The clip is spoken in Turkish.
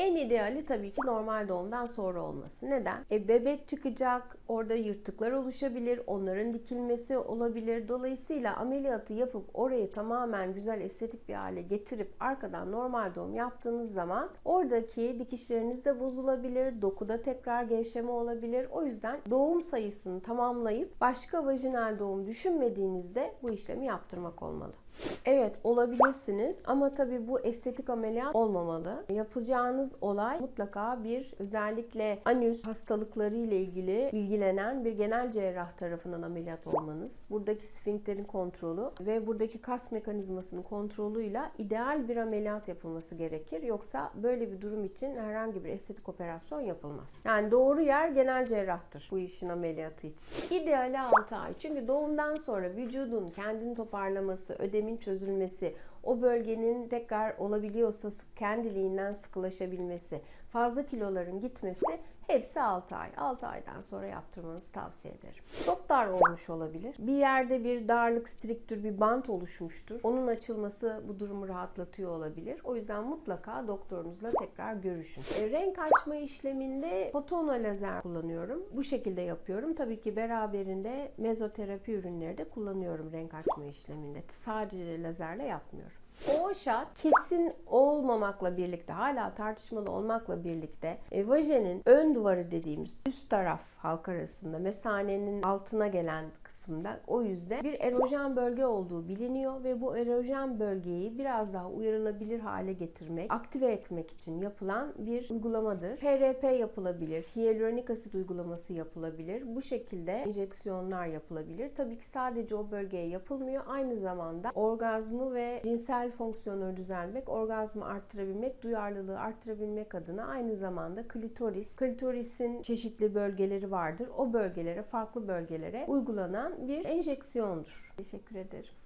En ideali tabii ki normal doğumdan sonra olması. Neden? E, bebek çıkacak, orada yırtıklar oluşabilir, onların dikilmesi olabilir. Dolayısıyla ameliyatı yapıp orayı tamamen güzel estetik bir hale getirip arkadan normal doğum yaptığınız zaman oradaki dikişleriniz de bozulabilir, dokuda tekrar gevşeme olabilir. O yüzden doğum sayısını tamamlayıp başka vajinal doğum düşünmediğinizde bu işlemi yaptırmak olmalı. Evet olabilirsiniz ama tabii bu estetik ameliyat olmamalı. Yapacağınız olay mutlaka bir özellikle anüs hastalıkları ile ilgili ilgilenen bir genel cerrah tarafından ameliyat olmanız. Buradaki sfinkterin kontrolü ve buradaki kas mekanizmasının kontrolüyle ideal bir ameliyat yapılması gerekir. Yoksa böyle bir durum için herhangi bir estetik operasyon yapılmaz. Yani doğru yer genel cerrahtır bu işin ameliyatı için. İdeali 6 ay. Çünkü doğumdan sonra vücudun kendini toparlaması, ödemin çözülmesi, o bölgenin tekrar olabiliyorsa kendiliğinden sıkılaşabilmesi, fazla kiloların gitmesi hepsi 6 ay. 6 aydan sonra yaptırmanızı tavsiye ederim. Çok dar olmuş olabilir. Bir yerde bir darlık, striktür, bir bant oluşmuştur. Onun açılması bu durumu rahatlatıyor olabilir. O yüzden mutlaka doktorunuzla tekrar görüşün. E, renk açma işleminde fotono lazer kullanıyorum. Bu şekilde yapıyorum. Tabii ki beraberinde mezoterapi ürünleri de kullanıyorum renk açma işleminde. Sadece lazerle yapmıyorum. O şart kesin olmamakla birlikte, hala tartışmalı olmakla birlikte e, vajenin ön duvarı dediğimiz üst taraf halk arasında mesanenin altına gelen kısımda o yüzden bir erojen bölge olduğu biliniyor ve bu erojen bölgeyi biraz daha uyarılabilir hale getirmek, aktive etmek için yapılan bir uygulamadır. PRP yapılabilir, hyaluronik asit uygulaması yapılabilir. Bu şekilde enjeksiyonlar yapılabilir. Tabii ki sadece o bölgeye yapılmıyor. Aynı zamanda orgazmı ve cinsel fonksiyonları düzenlemek, orgazmı arttırabilmek, duyarlılığı arttırabilmek adına aynı zamanda klitoris, klitorisin çeşitli bölgeleri vardır. O bölgelere, farklı bölgelere uygulanan bir enjeksiyondur. Teşekkür ederim.